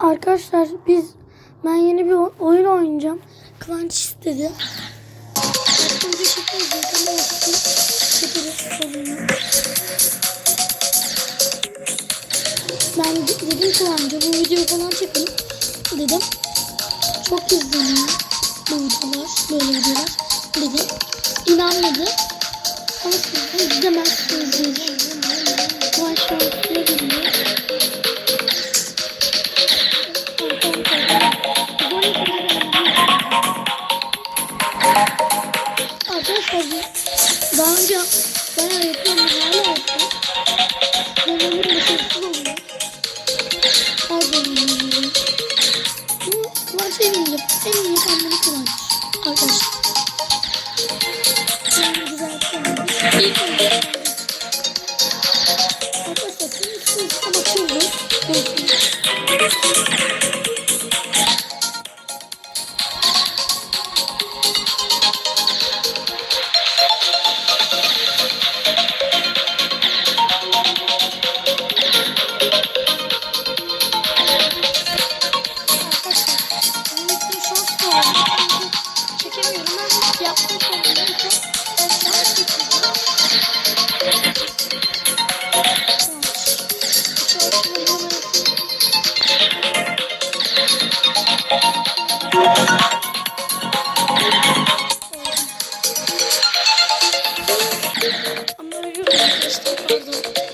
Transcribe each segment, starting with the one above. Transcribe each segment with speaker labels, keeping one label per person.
Speaker 1: Arkadaşlar biz ben yeni bir oyun oynayacağım. Kıvanç istedi. Ben de- dedim Kıvanç'a bu video falan çekelim dedim. Çok izleniyor bu videolar, böyle videolar dedim. İnanmadı. Ama siz de izlemezsiniz. Kıvanç şu an bu- daha arkadaşlar pardon.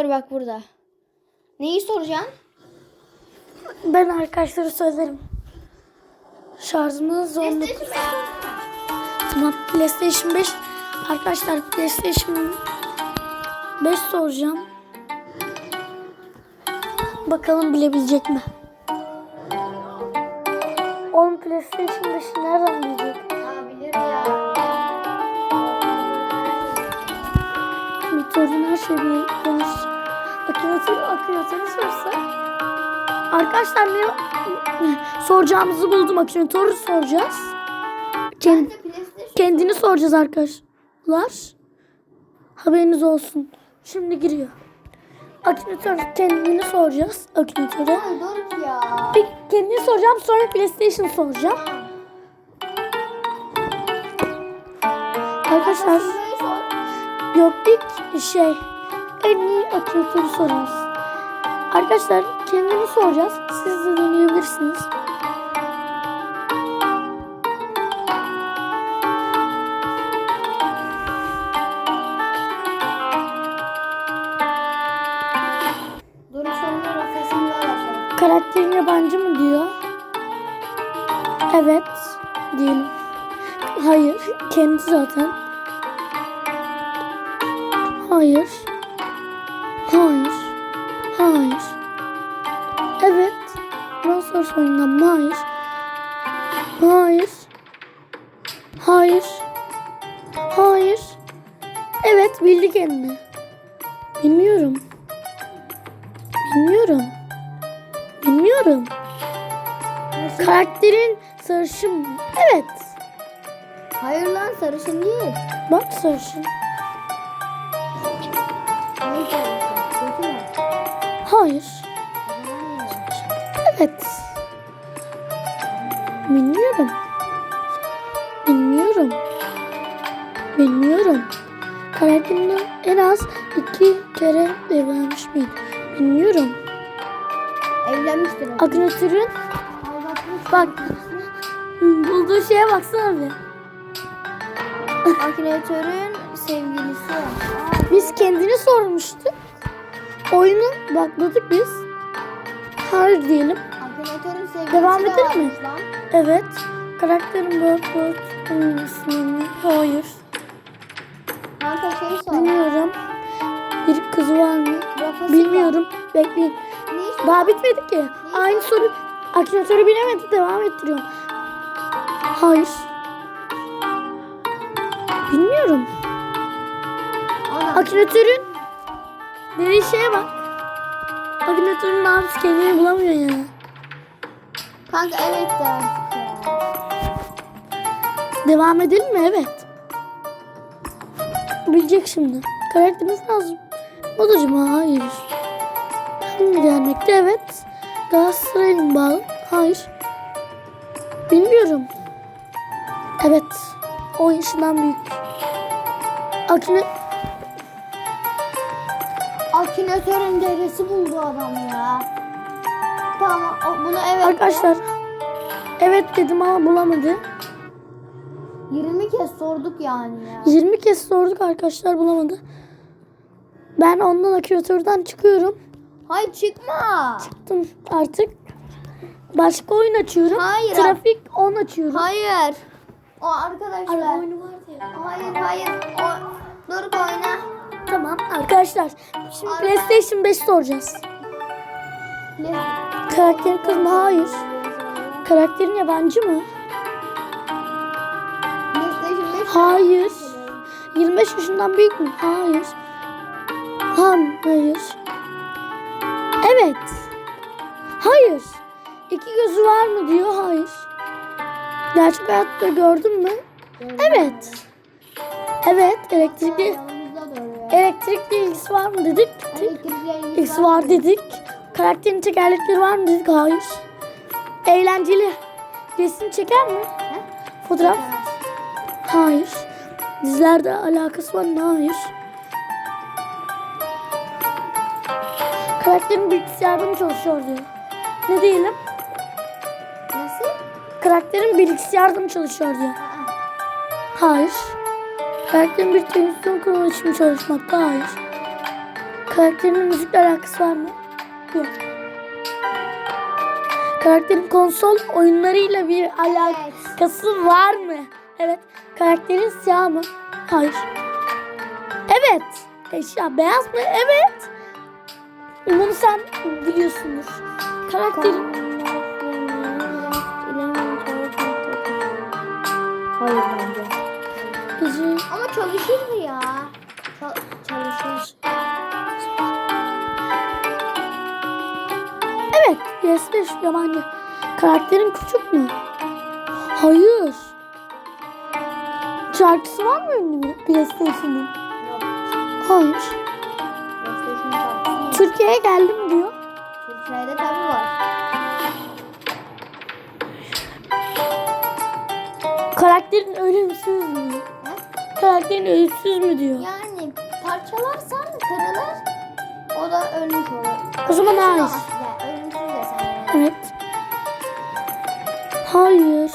Speaker 2: Akünatör bak burada. Neyi soracaksın?
Speaker 1: Ben arkadaşlara söylerim. Şarjımız zorluk. Tamam PlayStation 5. Arkadaşlar PlayStation 5 soracağım. Bakalım bilebilecek mi? 10 PlayStation 5'i nereden bilecek? Bir sorun her şeyi bir. Akılatörü akılatörü sorsa. Arkadaşlar ne soracağımızı buldum. Akılatörü soracağız. Kend, kendini soracağız arkadaşlar. Haberiniz olsun. Şimdi giriyor. Akülatör kendini soracağız. Akülatöre.
Speaker 2: Ay Doruk ya.
Speaker 1: Bir kendini soracağım sonra PlayStation soracağım. Arkadaşlar yok ilk şey en iyi akülatörü soruyoruz. Arkadaşlar kendini soracağız. Siz de deneyebilirsiniz. Karakterin yabancı mı diyor? Evet diyelim. Hayır. Kendisi zaten. Hayır. Evet bildi kendini. Bilmiyorum. Bilmiyorum. Bilmiyorum. Karakterin sarışın mı? Evet.
Speaker 2: Hayır lan sarışın değil.
Speaker 1: Bak sarışın.
Speaker 2: Hayır.
Speaker 1: Evet. Bilmiyorum. Bilmiyorum. Bilmiyorum. Karakterimden en az iki kere evlenmiş miyim? Bilmiyorum.
Speaker 2: Evlenmiştir.
Speaker 1: Akınatörün
Speaker 2: Aldatmış.
Speaker 1: bak bulduğu şeye baksana bir.
Speaker 2: Akinator'un sevgilisi.
Speaker 1: Biz kendini sormuştuk. Oyunu bakladık biz. Hayır diyelim.
Speaker 2: Akinator'un sevgilisi
Speaker 1: Devam
Speaker 2: de
Speaker 1: edelim mi?
Speaker 2: lan.
Speaker 1: Evet. Karakterim böyle. Hangisini? Hayır.
Speaker 2: Kanka şey sor.
Speaker 1: Bilmiyorum. Bir kızı var mı?
Speaker 2: Rafa
Speaker 1: Bilmiyorum. Bekleyin.
Speaker 2: Silva. Ne iş?
Speaker 1: Daha bitmedi ki. Aynı soru. Akinator'u bilemedi. Devam ettiriyorum. Hayır. Bilmiyorum.
Speaker 2: Ana.
Speaker 1: Akinator'un dediği şeye bak. Akinator'un ne yapmış kendini bulamıyor ya.
Speaker 2: Kanka evet de artık ya.
Speaker 1: Devam edelim mi? Evet. Bilecek şimdi. Karakterimiz lazım. Modacım hayır. Şimdi gelmekte evet. Galatasaray'ın mı bağlı? Hayır. Bilmiyorum. Evet. 10 yaşından büyük. Akine...
Speaker 2: Akinator'un dedesi buldu adam ya. Tamam bunu evet. de.
Speaker 1: Arkadaşlar. Evet dedim ama bulamadı.
Speaker 2: 20 kez sorduk yani ya.
Speaker 1: 20 kez sorduk arkadaşlar bulamadı. Ben ondan aküratörden çıkıyorum.
Speaker 2: Hayır çıkma.
Speaker 1: Çıktım artık. Başka oyun açıyorum.
Speaker 2: Hayır.
Speaker 1: Trafik 10 açıyorum.
Speaker 2: Hayır. O arkadaşlar.
Speaker 1: Araba oyunu vardı ya.
Speaker 2: Hayır hayır. O Doruk oyna.
Speaker 1: Tamam arkadaşlar. Şimdi
Speaker 2: Araba-
Speaker 1: PlayStation 5 soracağız.
Speaker 2: Ne?
Speaker 1: Karakterin kız mı? Hayır. Karakterin yabancı mı?
Speaker 2: PlayStation 5.
Speaker 1: Hayır. 25 yaşından büyük mü? Hayır. Ha, hayır. Evet. Hayır. İki gözü var mı diyor. Hayır. Gerçek hayatta gördün mü? Evet. Evet. Elektrikli elektrikli ilgisi var mı dedik. İlgisi var dedik. Karakterin tekerlekleri var mı dedik. Hayır. Eğlenceli. Resim çeker mi? Fotoğraf? Hayır. Dizilerde alakası var mı? Hayır. Karakterin bilgisayarda mı çalışıyor diyor. Ne diyelim?
Speaker 2: Nasıl?
Speaker 1: Karakterin bilgisayarda mı çalışıyor diyor. Hayır. Karakterin bir televizyon kanalı için çalışmakta? Hayır. Karakterin müzikle alakası var mı? Yok. Karakterin konsol oyunlarıyla bir alakası var mı? Evet. Karakterin siyah mı? Hayır. Evet. Eşya beyaz mı? Evet. Bunu sen biliyorsundur. Karakterin
Speaker 2: Hayır bence.
Speaker 1: gece
Speaker 2: Ama çalışırdı ya. Çal- çalışır.
Speaker 1: Evet, PS5 yabancı. Karakterin küçük mü? Hayır. Şarkısı var mı ünlü PlayStation'ın?
Speaker 2: Yok.
Speaker 1: Hayır.
Speaker 2: PlayStation şarkısı yok.
Speaker 1: Türkiye'ye geldim diyor.
Speaker 2: Türkiye'de tabii var.
Speaker 1: Karakterin ölümsüz mü?
Speaker 2: Ha?
Speaker 1: Karakterin ölümsüz mü diyor.
Speaker 2: Yani parçalarsan kırılır. O da ölmüş olur.
Speaker 1: O zaman hayır.
Speaker 2: ama- Ya, ölümsüz desen yani.
Speaker 1: Evet. Hayır.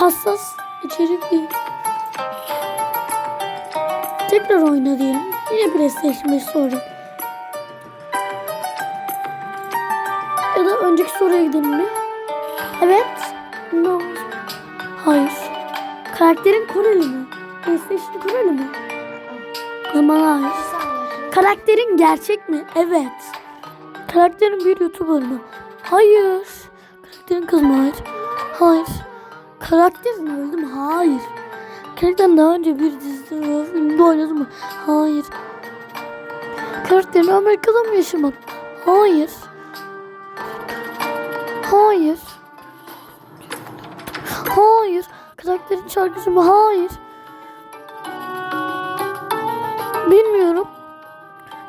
Speaker 1: Hassas içerik değil. Tekrar oyna diyelim. Yine PlayStation 5 soracağım. Ya da önceki soruya gidelim mi? Evet. No. Hayır. Karakterin Koreli mi? PlayStation Koreli mi? O zaman hayır. Karakterin gerçek mi? Evet. Karakterin bir YouTuber mı? Hayır. Karakterin kız mı? Hayır. Hayır. Karakterin öldü mü? Hayır. Karakterin daha önce bir dizide veya filmde oynadı mı? Hayır. Karakterin Amerika'da mı yaşamak? Hayır. Hayır. Hayır. Karakterin şarkıcı mı? Hayır. Bilmiyorum.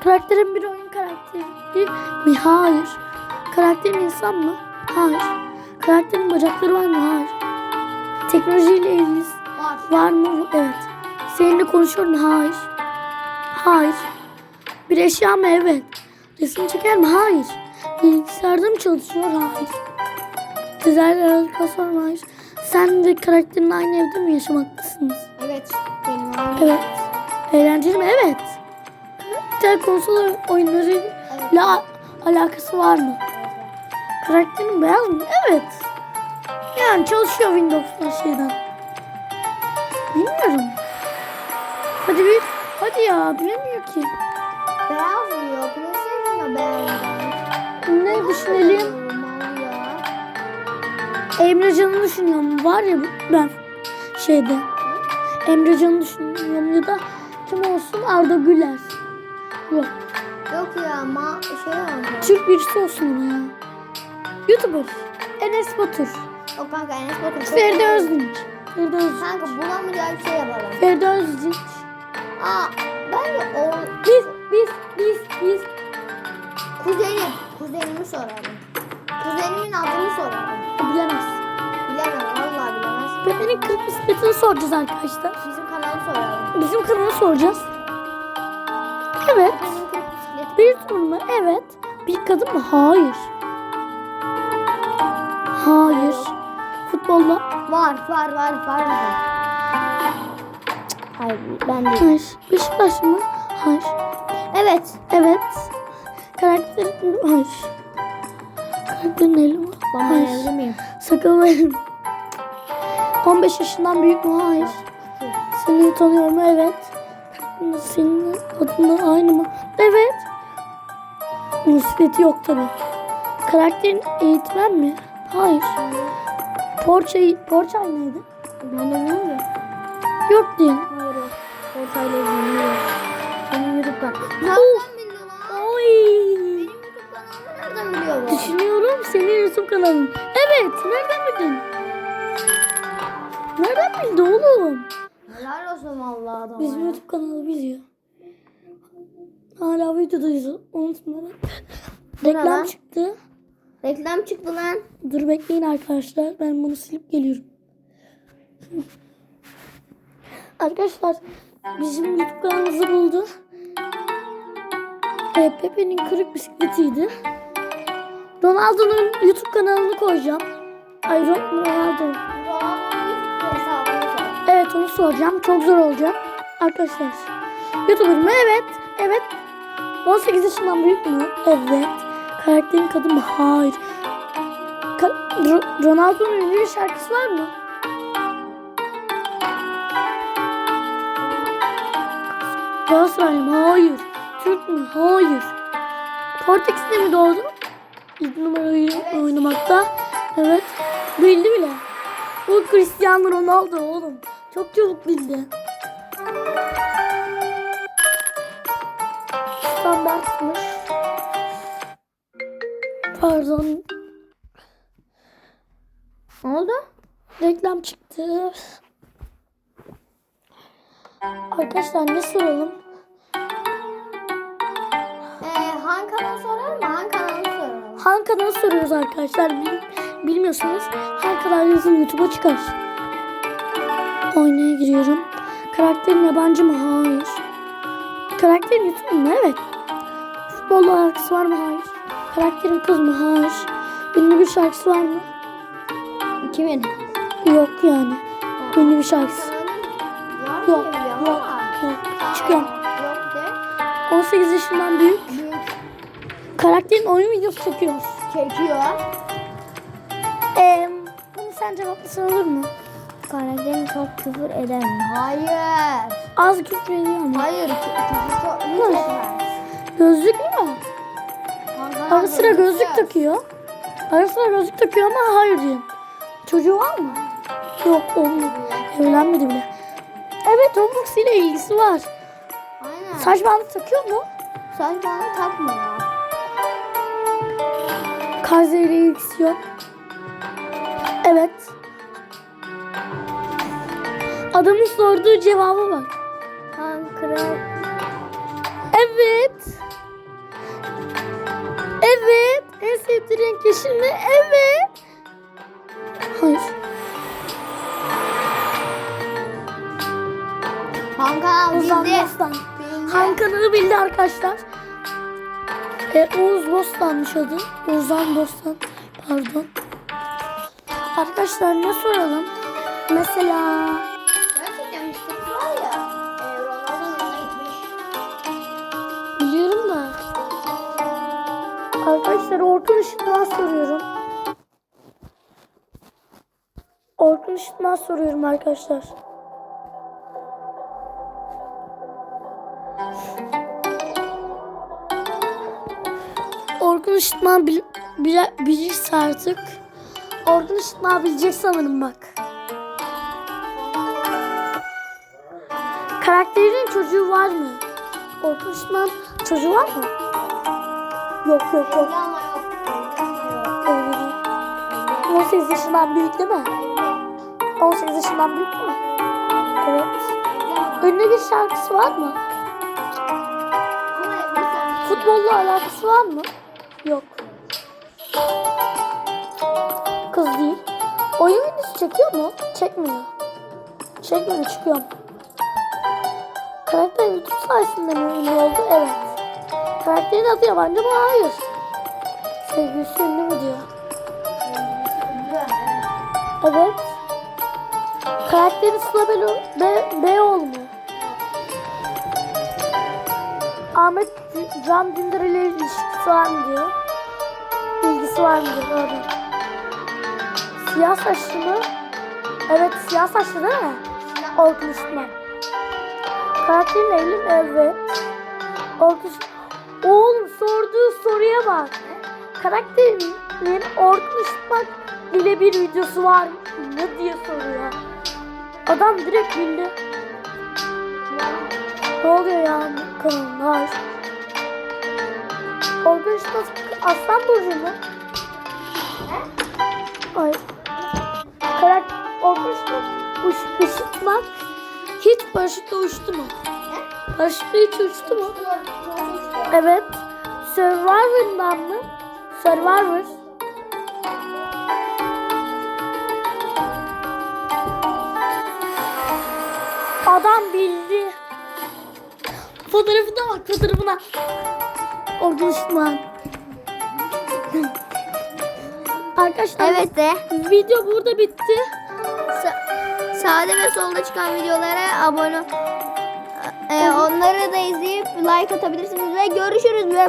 Speaker 1: Karakterin bir oyun karakteri mi? Hayır. Karakterin insan mı? Hayır. Karakterin bacakları var mı? Hayır. Teknolojiyle ilgisi
Speaker 2: Var.
Speaker 1: var mı? Evet. Seninle konuşuyor mu? Hayır. Hayır. Bir eşya mı? Evet. Resim çeker mi? Hayır. Bilgisayarda mı çalışıyor? Hayır. Güzel alakası var? Hayır. Sen ve karakterin aynı evde mi yaşamaktasınız?
Speaker 2: Evet. Benim.
Speaker 1: Evet. Eğlenceli mi? Evet. Karakter konsol oyunlarıyla alakası var mı? Karakterin beyaz mı? Evet. Yani çalışıyor Windows'la şeyden. Bilmiyorum. Hadi bir. Hadi ya bilemiyor ki.
Speaker 2: Beyaz diyor. PlayStation'da beyaz.
Speaker 1: Ne düşünelim? Emrecan'ı düşünüyorum. Var ya ben şeyde. Emrecan'ı düşünüyorum ya da kim olsun Arda Güler. Yok.
Speaker 2: Yok ya ma şey oldu.
Speaker 1: Türk birisi olsun ama ya. YouTuber. Enes Batur.
Speaker 2: Enes Batur. çok-
Speaker 1: Feride Özdinç. Feride Özdinç.
Speaker 2: Kanka bulamayacağı bir şey yapalım.
Speaker 1: Feride Özdinç.
Speaker 2: Aa bence o
Speaker 1: Biz, biz, biz, biz.
Speaker 2: kuzenim. Kuzenimi soralım. Kuzenimin adını soralım.
Speaker 1: Bilemez.
Speaker 2: Bilemem vallahi bilemez.
Speaker 1: Pepe'nin kırk bisikletini soracağız arkadaşlar.
Speaker 2: Bizim kanalı soralım.
Speaker 1: Bizim kanalı soracağız. Evet. Bir tur mu? Evet. Bir kadın mı? Hayır. Hayır. Futbolla.
Speaker 2: Var var var var. Hayır ben değil.
Speaker 1: Hayır. Beşiktaş mı? Hayır.
Speaker 2: Evet.
Speaker 1: Evet. Karakter Hayır. Karakterin eli mi?
Speaker 2: Ben
Speaker 1: Hayır.
Speaker 2: evli miyim?
Speaker 1: Eli mi? 15 yaşından büyük mü? Hayır. Seni tanıyor mu? Evet. Senin adın aynı mı? Evet. Musibeti yok tabi. Karakterin eğitmen mi? Hayır. Porçay, Porçay neydi?
Speaker 2: Ben de bilmiyorum ya.
Speaker 1: Yok değil.
Speaker 2: Hayır o. Ortayla bilmiyorum. Benim YouTube kanalı.
Speaker 1: Oh.
Speaker 2: Nereden biliyor lan?
Speaker 1: Oy.
Speaker 2: Benim YouTube kanalımı nereden biliyor bu?
Speaker 1: Düşünüyorum senin YouTube kanalın. Evet. Nereden bildin? Nereden bildi oğlum?
Speaker 2: Helal olsun vallahi adama.
Speaker 1: Bizim. YouTube kanalı biliyor. Hala videodayız.
Speaker 2: Ne
Speaker 1: Reklam çıktı.
Speaker 2: Reklam çıktı lan.
Speaker 1: Dur bekleyin arkadaşlar. Ben bunu silip geliyorum. arkadaşlar bizim YouTube kanalımızı buldu. E, Pepe'nin kırık bisikletiydi. Ronaldo'nun YouTube kanalını koyacağım. Ay Ro- Ronaldo. Evet onu soracağım. Çok zor olacak. Arkadaşlar. YouTuber mı? Evet. Evet. 18 yaşından büyük mü? Evet. Karakterin kadın mı? Hayır. Ka- Ro- Ronaldo'nun ünlü bir şarkısı var mı? Galatasaraylı mı? Hayır. Türk mü? Hayır. Portekiz'de mi doğdu? İlk numarayı
Speaker 2: Evet.
Speaker 1: oynamakta. Evet. Bildi bile. Bu Cristiano Ronaldo oğlum. Çok çabuk bildi. Standartmış. Pardon.
Speaker 2: Ne oldu?
Speaker 1: Reklam çıktı. Arkadaşlar ne soralım?
Speaker 2: Ee, Han kanalı soralım mı? Han kanalı soralım.
Speaker 1: Han kanalı soruyoruz arkadaşlar. Bil- bilmiyorsanız Han kanal yazın YouTube'a çıkar. Oynaya giriyorum. Karakterin yabancı mı? Hayır. Karakterin YouTube mu? Evet. Futbolla alakası var mı? Hayır. Karakterin kız mı? Hayır. Ünlü bir şarkısı var mı?
Speaker 2: Kimin?
Speaker 1: Yok yani. Ünlü bir şarkısı.
Speaker 2: Var
Speaker 1: Yok. Yok. Yok. Çıkıyorum.
Speaker 2: Yok de.
Speaker 1: 18 yaşından büyük. Karakterin oyun videosu çekiyor.
Speaker 2: çekiyor.
Speaker 1: Ee, bunu sen cevaplasan olur mu?
Speaker 2: Karakterin çok küfür eder mi? Hayır.
Speaker 1: Az küfür ediyor ama.
Speaker 2: Hayır. kü- Küfür çok.
Speaker 1: Gözlük mü? Ara sıra gözlük takıyor. Ara sıra gözlük takıyor ama hayır diyor. Çocuğu var mı? Yok olmuyor. Evlenmedi bile. Evet Roblox ile ilgisi var.
Speaker 2: Aynen.
Speaker 1: Saç bandı takıyor mu?
Speaker 2: Saç bana takma ya.
Speaker 1: Kazı ile ilgisi yok. Evet. Adamın sorduğu cevaba bak.
Speaker 2: Han kral.
Speaker 1: Evet. Evet. En sevdiği renk yeşil mi? Evet. Hayır.
Speaker 2: Han kanal bildi.
Speaker 1: Uzanmazdan.
Speaker 2: Bildi.
Speaker 1: Arkadaşlar. E, Oğuz Bostan'mış adı. Oğuzhan Bostan. Pardon. Arkadaşlar ne soralım? Mesela Orkun Işıtmaz soruyorum. Orkun Işıtmaz soruyorum arkadaşlar. Orkun Işıtmaz bil, bile- bilirse artık. Orkun Işıtmaz bilecek sanırım bak. Karakterinin çocuğu var mı? Orkun Işıtmaz çocuğu var mı? Yok yok yok. 18 yaşından büyük değil mi? 18 yaşından büyük değil mi? Evet. Ünlü bir şarkısı var mı? Futbolla alakası var mı? Yok. Kız değil. Oyun videosu çekiyor mu? Çekmiyor. Çekmiyor, çıkıyor mu? Karakter YouTube sayesinde mi ünlü oldu? Evet. Karakterin adı yabancı mı? Hayır. Sevgilisi ünlü mü diyor? Evet. Karakteri Sıla Belo- Be Beyoğlu mu? Ahmet Can Dündar ile ilişkisi var mı diyor. İlgisi var mı diyor. Doğru. Siyah saçlı mı? Evet siyah saçlı değil mi? Orkun Işıtmak. Karakterin mi? Evet. Orkun. Oğlum sorduğu soruya bak. Karakterinin Orkun Işıtmak ile bir videosu var mı diye soruyor. Adam direkt bildi. Ne oluyor ya kanallar? Orkun Işıtmak Aslan Burcu mu? Ay. Karakter Işıtmak uç, ışıtmak hiç paraşütle uçtu mu? Paraşütle hiç uçtu mu? Evet. Survivor'dan mı? Survivor. Adam bildi. Fotoğrafına bak fotoğrafına. Orada Osman. Arkadaşlar
Speaker 2: Evet de
Speaker 1: video burada bitti.
Speaker 2: sa- sağda ve solda çıkan videolara abone e, onları da izleyip like atabilirsiniz ve görüşürüz.